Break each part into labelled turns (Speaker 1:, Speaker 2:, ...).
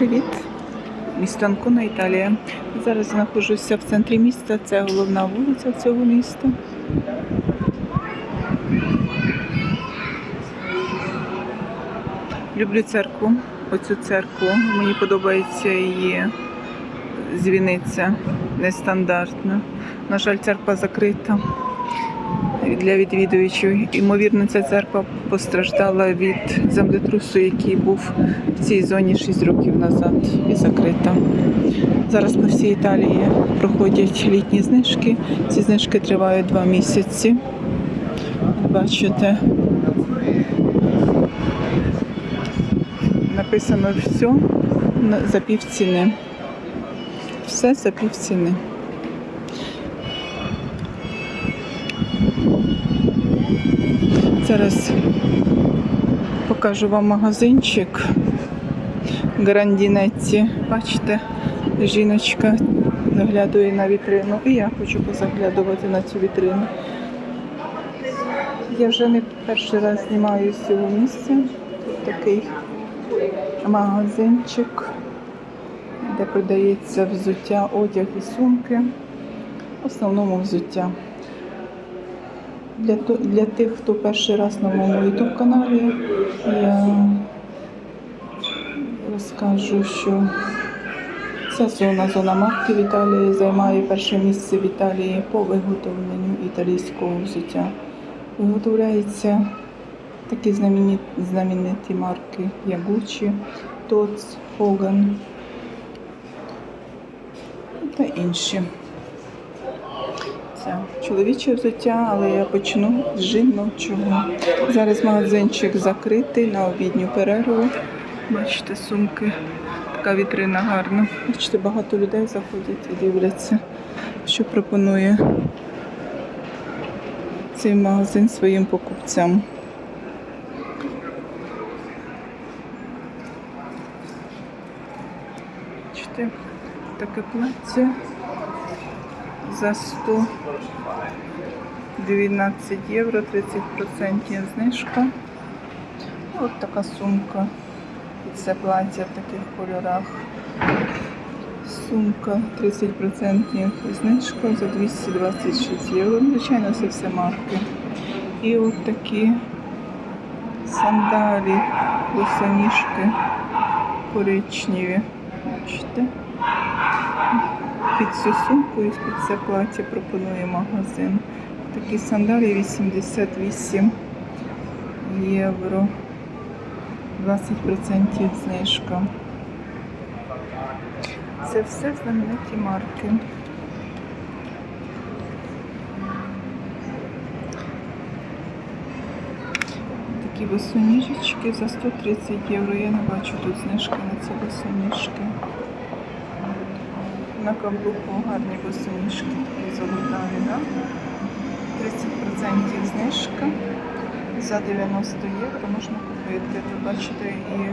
Speaker 1: Привіт! Місто Анкона, Італія. Зараз знаходжуся в центрі міста. Це головна вулиця цього міста. Люблю церкву, оцю церкву. Мені подобається її дзвіниця нестандартна. На жаль, церква закрита для відвідувачів. Ймовірно, ця церква постраждала від землетрусу, який був в цій зоні 6 років назад і закрита. Зараз по всій Італії проходять літні знижки. Ці знижки тривають два місяці. Бачите, написано все за півціни. Все за півціни. Зараз покажу вам магазинчик Грандінетті. Бачите, жіночка заглядує на вітрину. І я хочу позаглядувати на цю вітрину. Я вже не перший раз знімаю з цього місця. Тут такий магазинчик, де продається взуття, одяг і сумки. В основному взуття. Для, для тих, хто перший раз на моєму YouTube каналі, я розкажу, що ця зона, зона марки в Італії, займає перше місце в Італії по виготовленню італійського взуття. Виготовляються такі знамені- знамениті марки, як Gucci, Tots, Hogan та інші. Це чоловіче взуття, але я почну з жіночого. Зараз магазинчик закритий на обідню перерву. Бачите, сумки. Така вітрина гарна. Бачите, багато людей заходять і дивляться, що пропонує цей магазин своїм покупцям. Бачите, таке плаття за 112 євро, 30% знижка. От така сумка. Це плаття в таких кольорах. Сумка 30% знижка за 226 євро. Ну, Звичайно, це все марки. І от такі сандалі, босоніжки коричневі. Бачите? Під цю сумку і під це плаття пропонує магазин. Такі сандалі 88 євро. 20% знижка. Це все знамениті марки. Такі босоніжечки за 130 євро. Я не бачу тут знижки на ці босоніжки. На каблуку гарні босоніжки, такі золотаві, да? 30% знижка. За 90 євро можна купити. Тут бачите і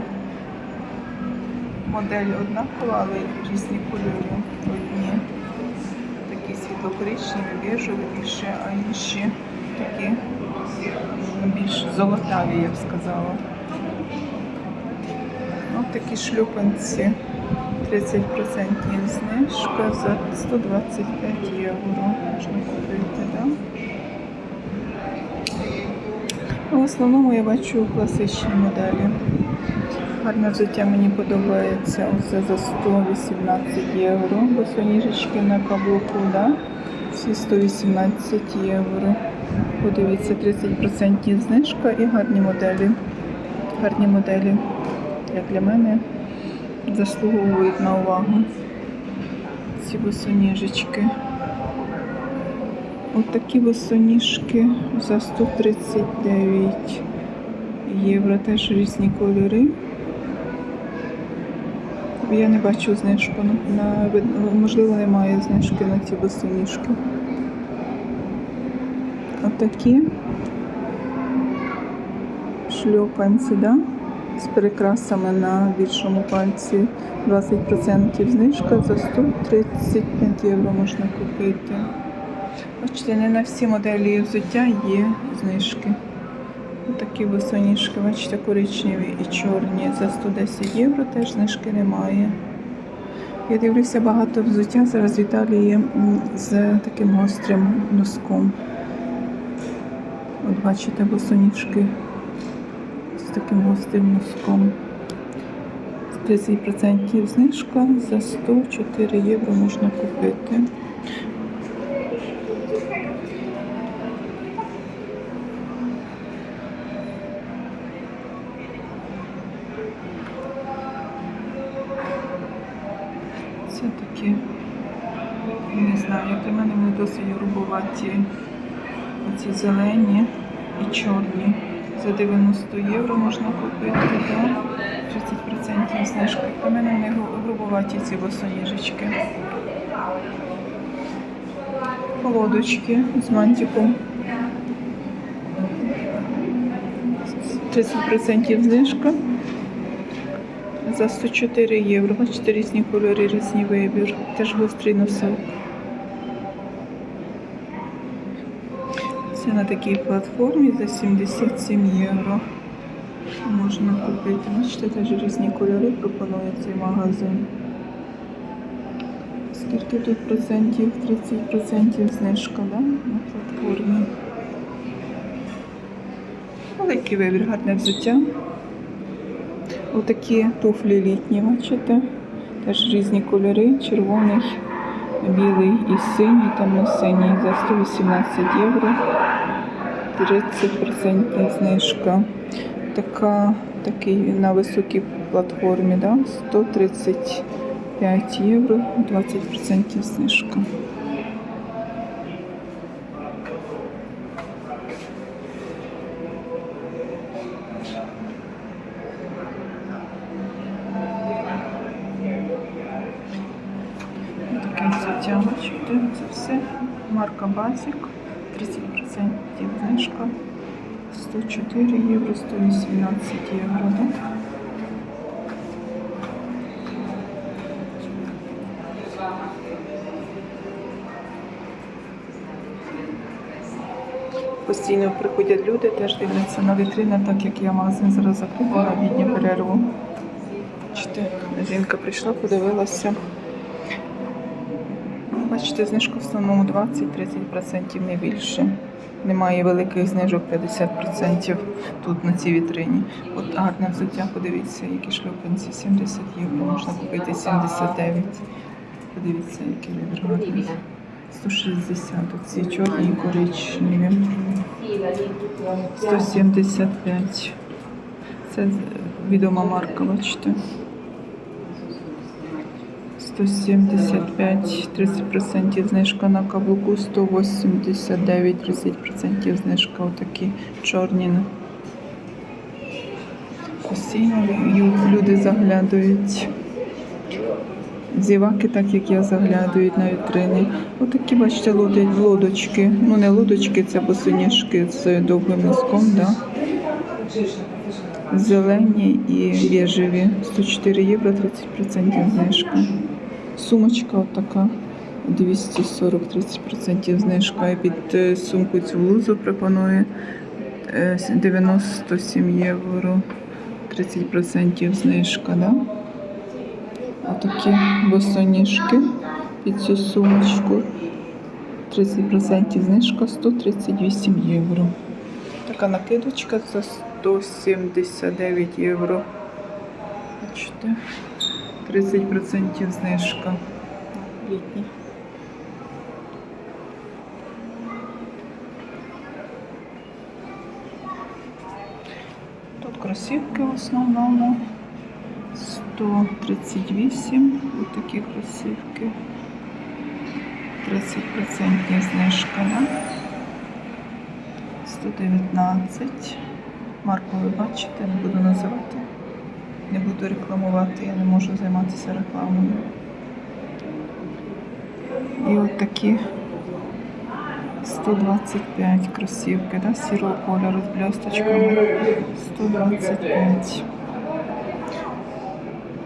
Speaker 1: модель однакова, але різні кольори. Одні такі світло-коричневі, біжеві більше, а інші такі більш золотаві, я б сказала. Ось такі шлюпанці. 30% знижка за 125 євро. Можна купити, так? В основному я бачу класичні моделі. Гарне взуття мені подобається. Оце за 118 євро. Босоніжечки на каблуку, да? Всі 118 євро. Подивіться, 30% знижка і гарні моделі. Гарні моделі, як для мене, заслуговують на увагу. Ці босоніжечки. Ось такі босоніжки за 139 євро. Теж різні кольори. Я не бачу знижку. На, можливо, немає знижки на ці босоніжки. Отакі шльопанці, да? З прикрасами на більшому пальці. 20% знижка за 135 євро можна купити. Бачите, не на всі моделі взуття є знижки. Такі босоніжки, бачите, коричневі і чорні за 110 євро, теж знижки немає. Я дивлюся багато взуття зараз в Італії з таким гострим носком. От бачите, босоніжки з таким гострим носком. 30% знижка за 104 євро можна купити. Це такі, не знаю, для мене вони досить грубуваті. Оці зелені і чорні. За 90 євро можна купити, да? 30% знижка. Для мене вони гру- грубуваті ці босоніжечки. Колодочки з мантиком. 30% знижка. За 104 євро. Бачите, різні кольори, різні вибір. Теж гострий носок. Це на такій платформі за 77 євро. Можна купити. Бачите, теж різні кольори пропонує цей магазин. Скільки тут процентів? 30% знижка, да? На платформі. Великий вибір, гарне взуття. Отакі туфлі літні, бачите? Теж різні кольори, червоний, білий і синій, темно-синій за 118 євро. 30% знижка. Така, такий на високій платформі, да? 135 євро, 20% знижка. Взуття, бачите, це все. Марка Basic, 30% знижка. 104 євро, 118 євро. Да? Постійно приходять люди, теж дивляться на вітрини, так як я магазин зараз закритий на обідню перерву. Жінка прийшла, подивилася. Бачите, знижка в основному 20-30% не більше. Немає великих знижок 50% тут на цій вітрині. От гарне взуття, подивіться, які шлюпанці 70 євро, можна купити 79. Подивіться, які вибір гарний. 160, оці чорні і коричневі. 175. Це відома марка, бачите. 175, 30% знижка на каблуку, 189, 30% знижка, отакі чорні. Постійно люди заглядають. Зіваки, так як я заглядають на вітрини. Отакі, бачите, лодочки. Ну не лодочки, це босоніжки з довгим носком, да? Зелені і біжеві. 104 євро, 30% знижка. Сумочка отака. 240-30% знижка. Під е, сумку цю блузу пропонує е, 97 євро. 30% знижка, да? Отакі босоніжки під цю сумочку. 30% знижка 138 євро. Така накидочка за 179 євро. Бачите, 30% знижка. Літні. Тут кросівки в основному. 138. Ось такі кросівки. 30% знижка, да? 119. Марку ви бачите, не буду називати. Не буду рекламувати, я не можу займатися рекламою. І от такі 125 кросівки, да, сірого кольору з блісточками. 125.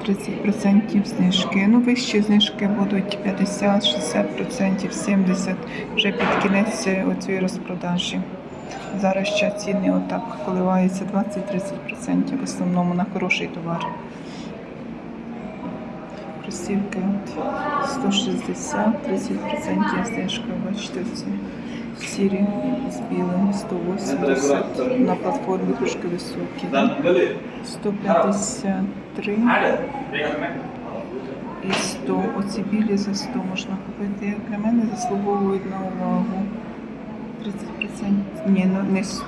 Speaker 1: 30% знижки. Ну, вищі знижки будуть 50, 60%, 70% вже під кінець цієї розпродажі. Зараз ще ціни отак коливаються 20-30%, в основному на хороший товар. Кросівки от 160, 30% знижка, бачите, ці сірі з білим 180, на платформі трошки високі. 153 і 100. Оці білі за 100 можна купити. Як для мене заслуговують на увагу. 30%. Ні, ну не 100.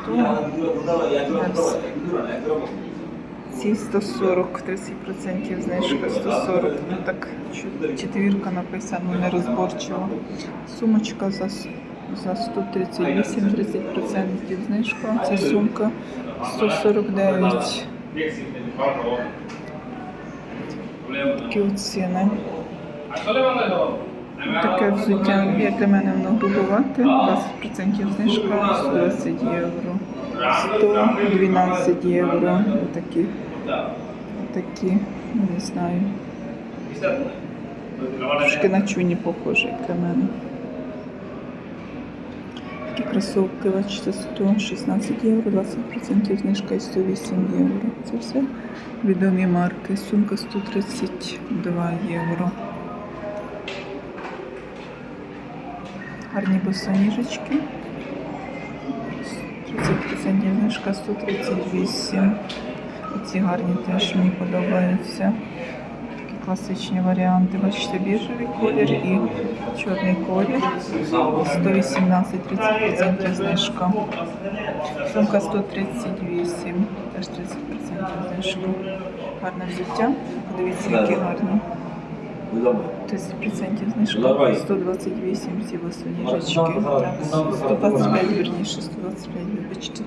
Speaker 1: Ці 140, 30% знижка 140. Ну так четвірка написано нерозборчиво. Сумочка за, за 138, 30% знижка. Ця сумка 149. Такі. Таке взуття, як для мене воно грубовате, 20% знижка, 120 євро. 112 євро. Такі, такі, ну, не знаю. Трошки на чуні похоже, як для мене. Такі кросовки, бачите, 116 євро, 20% знижка і 108 євро. Це все відомі марки. Сумка 132 євро. Гарні босоніжечки. 30% знижка 138. Оці гарні теж мені подобаються. Такі класичні варіанти. Бачите, біжевий колір і чорний колір. 118-30% знижка. Сумка 138, теж 30% знижка. Гарне взуття. Подивіться, які гарні. 30% знижка.
Speaker 2: Давай.
Speaker 1: 128 ці босоніжечки. Так, 125, вірніше, 125, вибачте.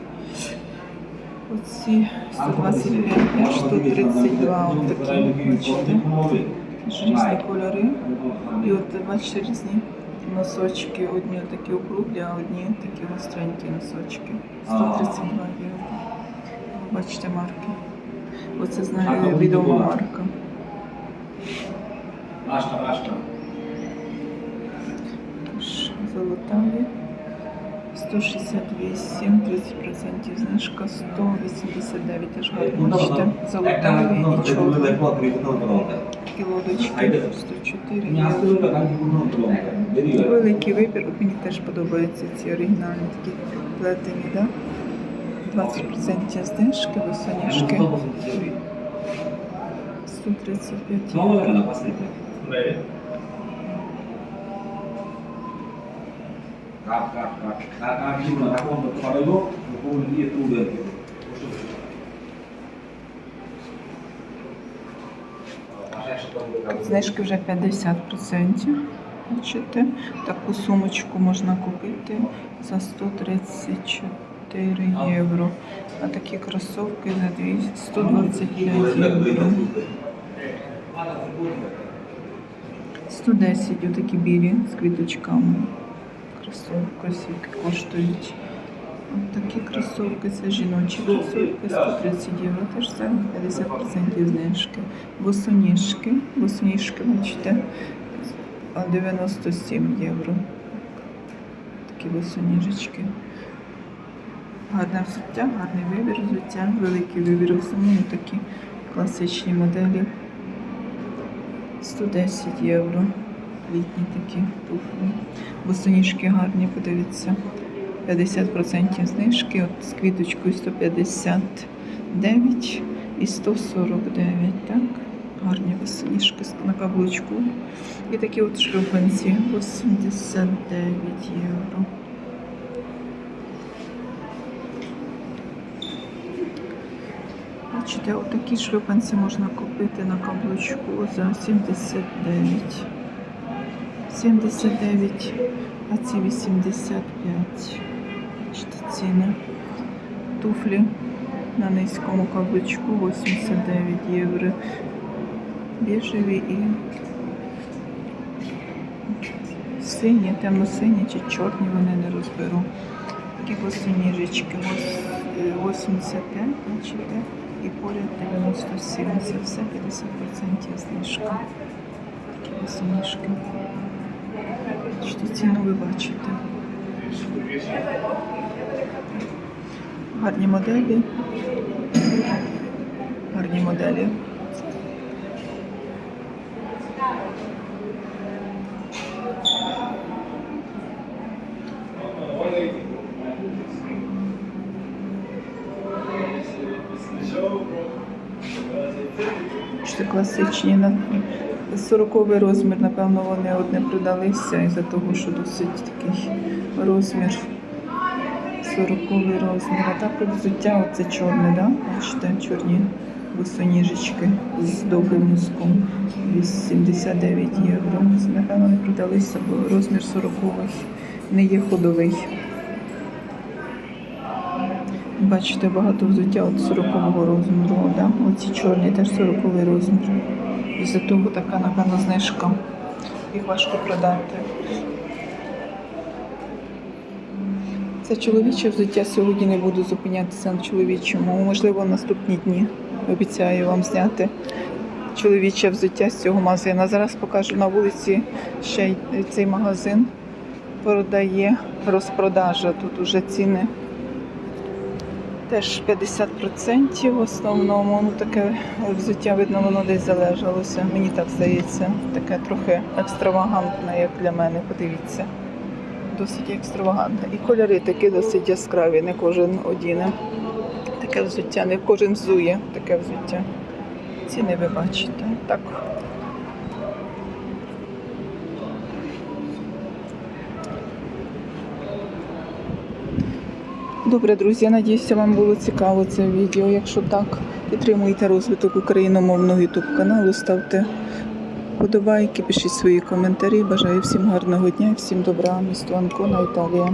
Speaker 1: Оці 125, аж 132, от такі, бачите. Різні кольори. І от бачите різні носочки. Одні такі округлі, а одні такі гостренькі носочки. 132 євро. Бачите марки. Оце знаю відома марка.
Speaker 2: Ашка, ашка.
Speaker 1: Тож, Золотаві. 168, 30% знижка, 189 теж гарно. Бачите, золотаві і чорні. Лодочки 104. Великий вибір, от мені теж подобаються ці оригінальні такі плетені, да? 20% знижки, босоніжки 135
Speaker 2: kap. Kap, kap, gimana? Aku mau kepada lu, aku mau dia tuh dia.
Speaker 1: Знижки вже 50%. Бачите, таку сумочку можна купити за 134 євро. А такі кросовки за 200 125 євро. 110 отакі білі з квіточками. Кросівки коштують. От такі кросовки, це жіночі кросовки, 130 євро, теж це 50% знижки. Босоніжки, босоніжки, бачите, 97 євро. Такі босоніжечки. Гарне взуття, гарний вибір взуття, великий вибір в основному такі класичні моделі. 110 євро. Літні такі туфлі. Босоніжки гарні, подивіться. 50% знижки, от з квіточкою 159 і 149, так? Гарні босоніжки на каблучку. І такі от шлюпанці 89 євро. Бачите, отакі шлюпанці можна купити на каблучку за 79. 79, а ці 85. Бачите, ціни. Туфлі на низькому каблучку 89 євро. Біжеві і сині, темно-сині чи чорні, вони не розберу. Такі босоніжечки ось, е, 85, бачите, і поряд 97, це все 50% знижка. Такі знижки. Що ціну ви бачите. Гарні моделі. Гарні моделі. Це класичні на 40 розмір, напевно, вони одне продалися із-за того, що досить такий розмір. 40 розмір. А так взуття оце чорне, да? Бачите, чорні босоніжечки з довгим носком. 89 євро. Напевно, не продалися, бо розмір 40 не є ходовий. Бачите, багато взуття от 40 розміру. Да? Оці чорні теж 40 розмір. Із-за того така, напевно, знижка. Їх важко продати. Це чоловіче взуття сьогодні не буду зупинятися на чоловічому. Можливо, наступні дні. Обіцяю вам зняти чоловіче взуття з цього магазину. Зараз покажу на вулиці ще й цей магазин продає розпродажа. Тут уже ціни теж 50% в основному. Ну таке взуття, видно, воно десь залежалося. Мені так здається. Таке трохи екстравагантне, як для мене. Подивіться. Досить екстравагантне. І кольори такі досить яскраві, не кожен одіне. Таке взуття, не кожен взує таке взуття. Ціни ви бачите. Так. Добре, друзі, я надіюся, вам було цікаво це відео. Якщо так, підтримуйте розвиток україномовного ютуб каналу, ставте вподобайки, пишіть свої коментарі. Бажаю всім гарного дня всім добра. Місто Анкона, Італія.